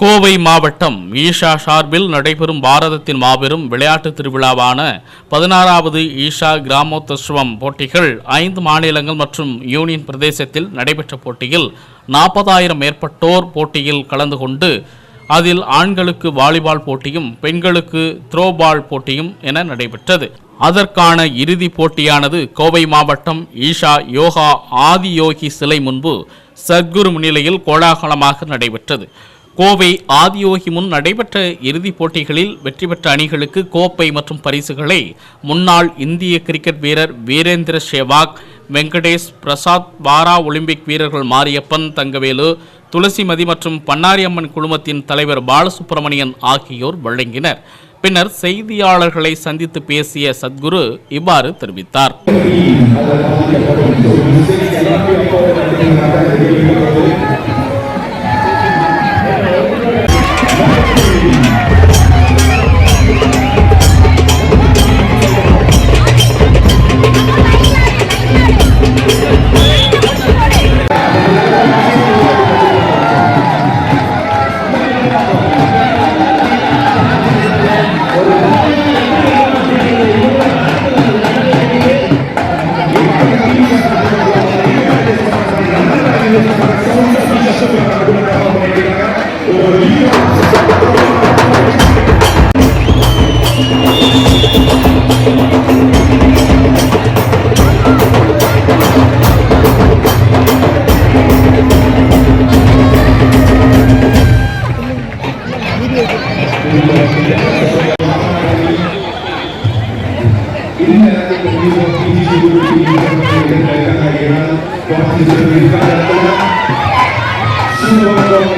கோவை மாவட்டம் ஈஷா சார்பில் நடைபெறும் பாரதத்தின் மாபெரும் விளையாட்டு திருவிழாவான பதினாறாவது ஈஷா கிராமோத்சவம் போட்டிகள் ஐந்து மாநிலங்கள் மற்றும் யூனியன் பிரதேசத்தில் நடைபெற்ற போட்டியில் நாற்பதாயிரம் மேற்பட்டோர் போட்டியில் கலந்து கொண்டு அதில் ஆண்களுக்கு வாலிபால் போட்டியும் பெண்களுக்கு த்ரோபால் போட்டியும் என நடைபெற்றது. அதற்கான இறுதிப் போட்டியானது கோவை மாவட்டம் ஈஷா யோகா ஆதியோகி சிலை முன்பு சத்குரு முன்னிலையில் கோலாகலமாக நடைபெற்றது. கோவை ஆதியோகி முன் நடைபெற்ற இறுதிப் போட்டிகளில் வெற்றி பெற்ற அணிகளுக்கு கோப்பை மற்றும் பரிசுகளை முன்னாள் இந்திய கிரிக்கெட் வீரர் வீரேந்திர சேவாக் வெங்கடேஷ் பிரசாத் பாரா ஒலிம்பிக் வீரர்கள் மாரியப்பன் தங்கவேலு துளசிமதி மற்றும் பன்னாரியம்மன் குழுமத்தின் தலைவர் பாலசுப்பிரமணியன் ஆகியோர் வழங்கினர். பின்னர் செய்தியாளர்களை சந்தித்து பேசிய சத்குரு இவ்வாறு தெரிவித்தார்.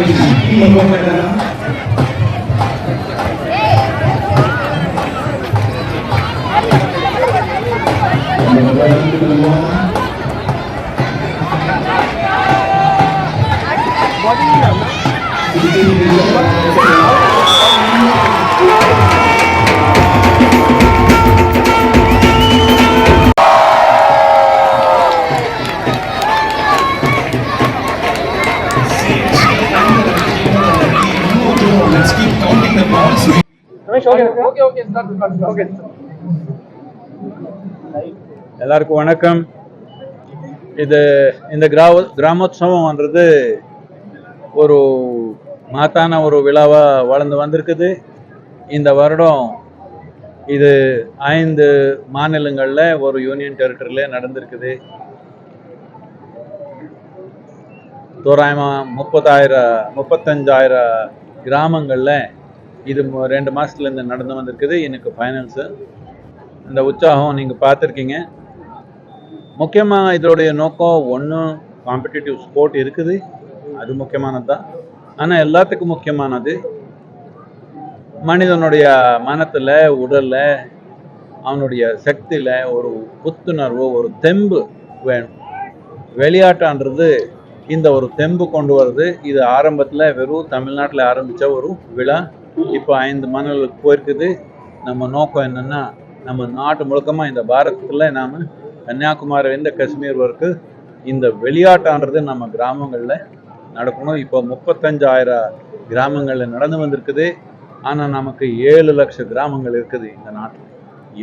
Body. எல்லாருக்கும் வணக்கம். இது இந்த கிராம கிராமோத்சவம்ன்றது ஒரு மாத்தான ஒரு விழாவாக வளர்ந்து வந்திருக்குது. இந்த வருடம் இது ஐந்து மாநிலங்களில் ஒரு யூனியன் டெரிட்டரியில் நடந்திருக்குது. தோராயமாக முப்பதாயிரம் முப்பத்தஞ்சாயிரம் கிராமங்களில் இது ரெண்டு ரெண்டு மாதத்துலேருந்து நடந்து வந்திருக்குது. எனக்கு ஃபைனல்ஸு இந்த உற்சாகம் நீங்கள் பார்த்துருக்கீங்க. முக்கியமாக இதோடைய நோக்கம் ஒன்றும் காம்படிட்டிவ் ஸ்போர்ட் இருக்குது. அது முக்கியமானது? தான் ஆனால் எல்லாத்துக்கும் முக்கியமானது மனிதனுடைய மனத்தில் உடலில் அவனுடைய சக்தியில் ஒரு புத்துணர்வு ஒரு தெம்பு வேணும். விளையாட்டான்றது இந்த ஒரு தெம்பு கொண்டு வருது. இது ஆரம்பத்தில் வெறும் தமிழ்நாட்டில் ஆரம்பித்த ஒரு விழா. இப்போ ஐந்து மாநிலங்களுக்கு போயிருக்குது. நம்ம நோக்கம் என்னென்னா நம்ம நாட்டு முழுக்கமாக இந்த பாரதத்தில் நாம் கன்னியாகுமரியிலேருந்து காஷ்மீர் வரைக்கும் இந்த விளையாட்டான்றது நம்ம கிராமங்களில் நடக்கணும். இப்போ முப்பத்தஞ்சாயிரம் கிராமங்களில் நடந்து வந்திருக்குது. ஆனால் நமக்கு ஏழு லட்சம் கிராமங்கள் இருக்குது இந்த நாட்டில்.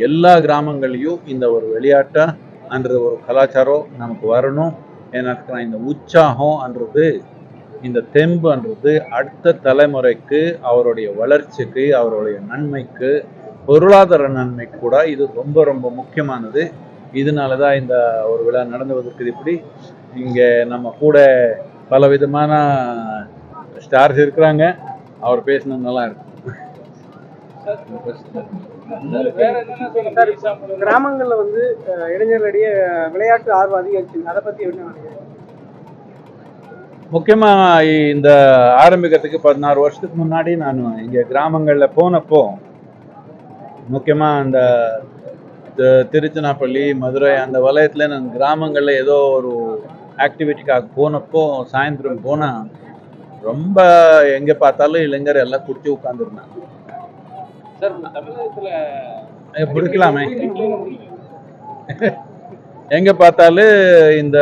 எல்லா கிராமங்கள்லையும் இந்த ஒரு விளையாட்டான்றது ஒரு கலாச்சாரம் நமக்கு வரணும். ஏன்னா இந்த உற்சாகம்ன்றது இந்த தெம்புன்றது அடுத்த தலைமுறைக்கு அவருடைய வளர்ச்சிக்கு அவருடைய நன்மைக்கு பொருளாதார நன்மை கூட இது ரொம்ப ரொம்ப முக்கியமானது இதனால தான் இந்த ஒரு விழா நடந்துவதற்கு இப்படி இங்கே நம்ம கூட பல விதமான ஸ்டார்ஸ் இருக்கிறாங்க அவர் பேசினது நல்லா இருக்கும் கிராமங்களில் வந்து இளைஞர்களிடையே விளையாட்டு ஆர்வம் அதிகரிச்சு அதை பற்றி என்ன நினைக்கிறீங்க முக்கியமாக இந்த ஆரம்பிக்கிறதுக்கு பதினாறு வருஷத்துக்கு முன்னாடி நான் இங்கே கிராமங்களில் போனப்போ முக்கியமாக அந்த திருச்சினாப்பள்ளி மதுரை அந்த வலயத்தில் நான் கிராமங்களில் ஏதோ ஒரு ஆக்டிவிட்டிக்காக போனப்போ சாயந்தரம் போனால் ரொம்ப எங்கே பார்த்தாலும் இளைஞர் எல்லாம் குடிச்சு உட்காந்துருந்தாங்க சார் தமிழகத்துல பிடிக்கலாமே எங்கே பார்த்தாலும் இந்த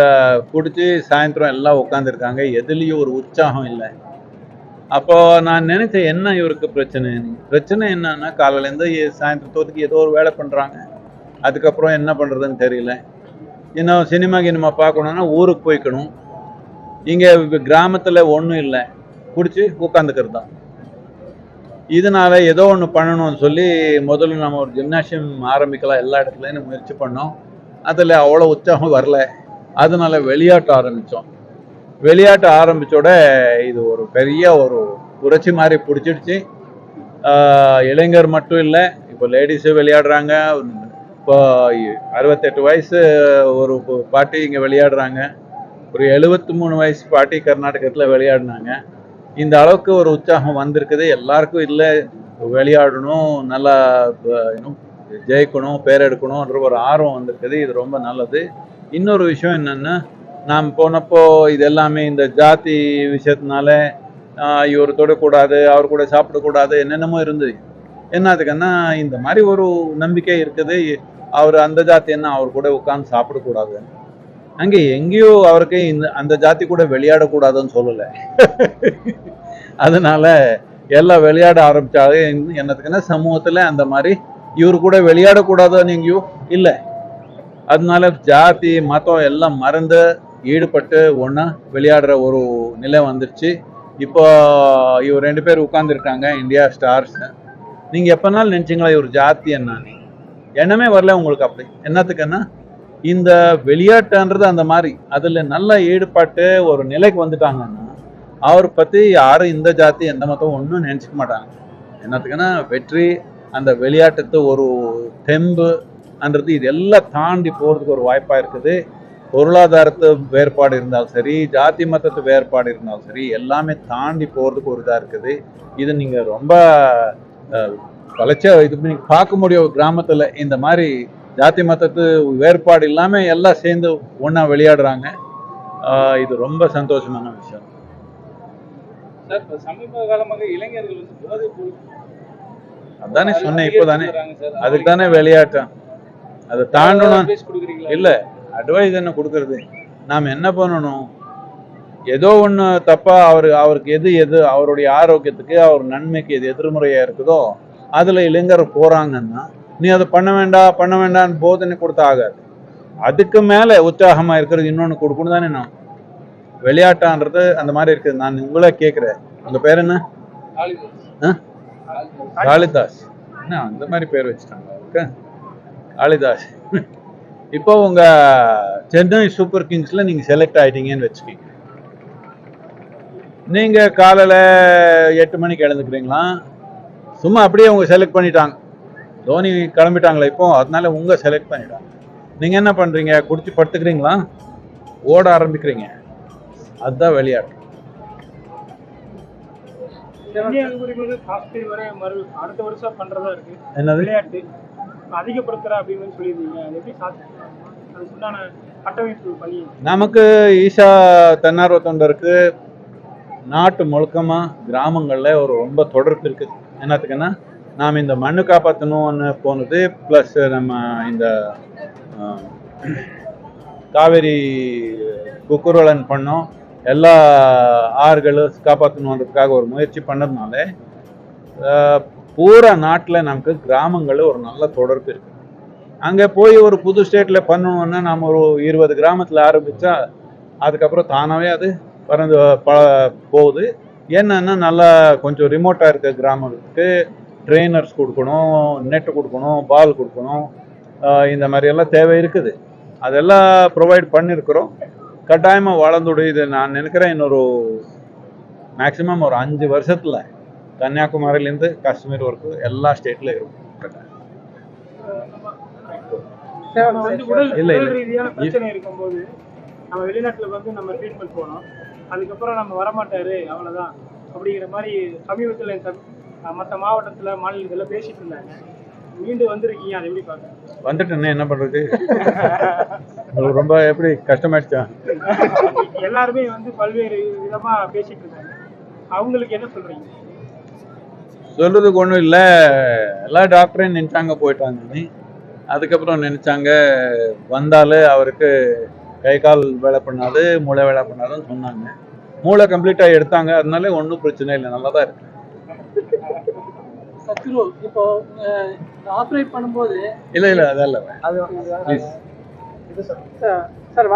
குடிச்சு சாயந்தரம் எல்லாம் உட்காந்துருக்காங்க எதுலேயும் ஒரு உற்சாகம் இல்லை. அப்போ நான் நினைச்சேன் என்ன இவருக்கு பிரச்சனை? பிரச்சனை என்னன்னா காலையிலேருந்து சாயந்தரத்தோத்துக்கு ஏதோ ஒரு வேலை பண்ணுறாங்க அதுக்கப்புறம் என்ன பண்ணுறதுன்னு தெரியல. இன்னும் சினிமா கினிமா பார்க்கணுன்னா ஊருக்கு போய்க்கணும். இங்கே கிராமத்தில் ஒன்றும் இல்லை. பிடிச்சி உட்காந்துக்கிறது தான் இதனால ஏதோ ஒன்று பண்ணணும்னு சொல்லி முதல்ல நம்ம ஒரு ஜிம்னாசியம் ஆரம்பிக்கலாம் எல்லா இடத்துலையும் முயற்சி பண்ணோம். அதில் அவ்வளோ உற்சாகம் வரல. அதனால விளையாட்டு ஆரம்பித்தோம் விளையாட்டு ஆரம்பித்தோட இது ஒரு பெரிய ஒரு புரட்சி மாதிரி பிடிச்சிடுச்சு. இளைஞர் மட்டும் இல்லை இப்போ லேடிஸும் விளையாடுறாங்க. இப்போ அறுபத்தெட்டு வயசு ஒரு பாட்டி இங்கே விளையாடுறாங்க. ஒரு எழுபத்தி மூணு வயசு பாட்டி கர்நாடகத்தில் விளையாடினாங்க. இந்த அளவுக்கு ஒரு உற்சாகம் வந்திருக்குது. எல்லாருக்கும் இல்லை விளையாடணும் நல்லா இன்னும் ஜெயிக்கணும் பேர் எடுக்கணும்ன்ற ஒரு ஆர்வம் வந்திருக்குது. இது ரொம்ப நல்லது. இன்னொரு விஷயம் என்னன்னா நாம் போனப்போ இது எல்லாமே இந்த ஜாதி விஷயத்தினால இவர் தொடக்கூடாது அவர் கூட சாப்பிடக்கூடாது என்னென்னமோ இருந்தது. என்னதுக்குன்னா இந்த மாதிரி ஒரு நம்பிக்கை இருக்குது. அவர் அந்த ஜாதி என்ன அவர் கூட உட்காந்து சாப்பிடக்கூடாது. அங்கே எங்கேயோ அவருக்கு இந்த அந்த ஜாதி கூட விளையாடக்கூடாதுன்னு சொல்லலை. அதனால எல்லாம் விளையாட ஆரம்பிச்சாலே என்னத்துக்குன்னா சமூகத்தில் அந்த மாதிரி இவர் கூட விளையாடக்கூடாதுன்னு நீங்கயோ இல்லை. அதனால ஜாதி மதம் எல்லாம் மறந்து ஈடுபட்டு ஒன்றா விளையாடுற ஒரு நிலை வந்துருச்சு. இப்போ இவர் ரெண்டு பேர் உட்காந்துருக்காங்க இந்தியா ஸ்டார்ஸ் நீங்கள் எப்போனாலும் நினச்சிங்களா இவர் ஜாதி என்னன்னு? எண்ணமே வரல உங்களுக்கு அப்படி. என்னத்துக்குன்னா இந்த விளையாட்டுன்றது அந்த மாதிரி. அதில் நல்ல ஈடுபட்டு ஒரு நிலைக்கு வந்துட்டாங்கன்னா அவரை பற்றி யாரும் இந்த ஜாதி எந்த மதம் ஒன்றும் நினச்சிக்க மாட்டாங்க. என்னத்துக்குன்னா வெற்றி அந்த விளையாட்டுத்து ஒரு தெம்பு அன்றது இதெல்லாம் தாண்டி போகிறதுக்கு ஒரு வாய்ப்பாக இருக்குது. பொருளாதாரத்து வேறுபாடு இருந்தாலும் சரி ஜாதி மதத்து வேறுபாடு இருந்தாலும் சரி எல்லாமே தாண்டி போகிறதுக்கு ஒரு இதாக இருக்குது. இது நீங்கள் ரொம்ப வளர்ச்சியா இது நீங்கள் பார்க்க முடியும் கிராமத்தில் இந்த மாதிரி ஜாதி மதத்து வேறுபாடு இல்லாமல் எல்லாம் சேர்ந்து ஒன்றா விளையாடுறாங்க. இது ரொம்ப சந்தோஷமான விஷயம். சார் சமீப காலமாக இளைஞர்கள் வந்து போதைப் பொருள் அதானே சொன்னேன் இப்போதானே. அதுக்கு தானே விளையாட்டம் அதை தாண்டணும்? இல்ல அட்வைஸ் என்ன கொடுக்கறது? நாம் என்ன பண்ணணும்? ஏதோ ஒன்று தப்பா அவர் அவருக்கு எது எது அவருடைய ஆரோக்கியத்துக்கு அவர் நன்மைக்கு எது எதிர்மறையா இருக்குதோ அதுல இளைஞர் போறாங்கன்னா நீ அதை பண்ண வேண்டாம் பண்ண வேண்டாம்னு போதனை கொடுத்தா ஆகாது. அதுக்கு மேல உற்சாகமா இருக்கிறது இன்னொன்னு கொடுக்கணும் தானே நான். விளையாட்டான்றது அந்த மாதிரி இருக்குது. நான் உங்களே கேட்குறேன். உங்க பேர் என்ன. ஆ? காளிதாஸ். என்ன அந்த மாதிரி பேர் வச்சுட்டாங்க அவருக்கு? காளிதாஸ். இப்போ உங்க சென்னை சூப்பர் கிங்ஸ்ல நீங்க செலக்ட் ஆயிட்டீங்கன்னு வச்சுக்கோங்க. நீங்க காலையில எட்டு மணிக்கு எழுந்துக்கிறீங்களா? சும்மா அப்படியே உங்க செலக்ட் பண்ணிட்டாங்க. தோனி கிளம்பிட்டாங்களே இப்போ அதனால உங்க செலக்ட் பண்ணிட்டாங்க. நீங்க என்ன பண்றீங்க? குடிச்சு படுத்துக்கிறீங்களா? ஓட ஆரம்பிக்கிறீங்க. அதுதான் விளையாட்டு கன்னியாகுமரியிலிருந்து காஷ்மீர் வரை மறு அடுத்த வருஷம் பண்றதா இருக்கு. என்னது? விளையாட்டு. அதிகப்படுத்துற அப்படின்னு சொல்லியிருந்தீங்க. அது எப்படி சாத்தியம் அதுக்குண்டான கட்டமைப்பு பண்ணி நமக்கு ஈஷா தன்னார்வ தொண்டருக்கு நாட்டு முழுக்கமா கிராமங்கள்ல ஒரு ரொம்ப தொடர்பு இருக்குது என்னத்துக்குன்னா நாம் இந்த மண்ணு காப்பாற்றணும்னு போனது ப்ளஸ் நம்ம இந்த காவேரி குக்குரலன் பண்ணோம். எல்லா ஆறுகளும் காப்பாற்றணுன்றதுக்காக ஒரு முயற்சி பண்ணதுனால பூரா நாட்டில் நமக்கு கிராமங்களில் ஒரு நல்ல தொடர்பு இருக்குது அங்கே போய் ஒரு புது ஸ்டேட்டில் பண்ணணுன்னா நம்ம ஒரு இருபது கிராமத்தில் ஆரம்பித்தா அதுக்கப்புறம் தானாகவே அது பறந்து ப போகுது. என்னன்னா நல்லா கொஞ்சம் ரிமோட்டாக இருக்க கிராமங்களுக்கு ட்ரெயினர்ஸ் கொடுக்கணும் நெட்டு கொடுக்கணும் பால் கொடுக்கணும் இந்த மாதிரியெல்லாம் தேவை இருக்குது. அதெல்லாம் ப்ரொவைட் பண்ணியிருக்கிறோம் கட்டாயமாக வளர்ந்துடு இது நான் நினைக்கிறேன் இன்னொரு மேக்ஸிமம் ஒரு அஞ்சு வருஷத்தில் கன்னியாகுமரியிலேருந்து காஷ்மீர் வரைக்கும் எல்லா ஸ்டேட்லையும் இருக்கும். கட்டாயம். இல்ல, இல்ல. இருக்கும்போது நம்ம வெளிநாட்டுல வந்து நம்ம ட்ரீட்மெண்ட் போனோம் அதுக்கப்புறம் நம்ம வரமாட்டாரு அவ்வளவுதான். அப்படிங்கிற மாதிரி சமீபத்தில் மற்ற மாவட்டத்துல மாநிலத்துல பேசிட்டு இருந்தாங்க. மீண்டும் வந்திருக்கீங்க அதை எப்படி பாக்க வந்துட்டேன்னா என்ன பண்ணுறது உங்களுக்கு ரொம்ப எப்படி கஷ்டமாயிடுச்சா? எல்லாருமே வந்து பல்வேறு விதமா பேசிட்டு இருக்காங்க. அவங்களுக்கு என்ன சொல்றீங்க? சொல்றதுக்கு ஒன்றும் இல்லை. எல்லா டாக்டரையும் நினைச்சாங்க போயிட்டாங்கன்னு அதுக்கப்புறம் நினைச்சாங்க வந்தாலே அவருக்கு கை கால் வேலை பண்ணாது மூளை வேலை பண்ணாதுன்னு சொன்னாங்க. மூளை கம்ப்ளீட்டாக எடுத்தாங்க. அதனால ஒன்றும் பிரச்சனை இல்லை. நல்லா தான் இருக்கு. சத்ரு இப்போ ஆப்ரேட் பண்ணும்போது இல்லை இல்லை அதெல்லாம் அது ப்ளீஸ் இது சார் சார்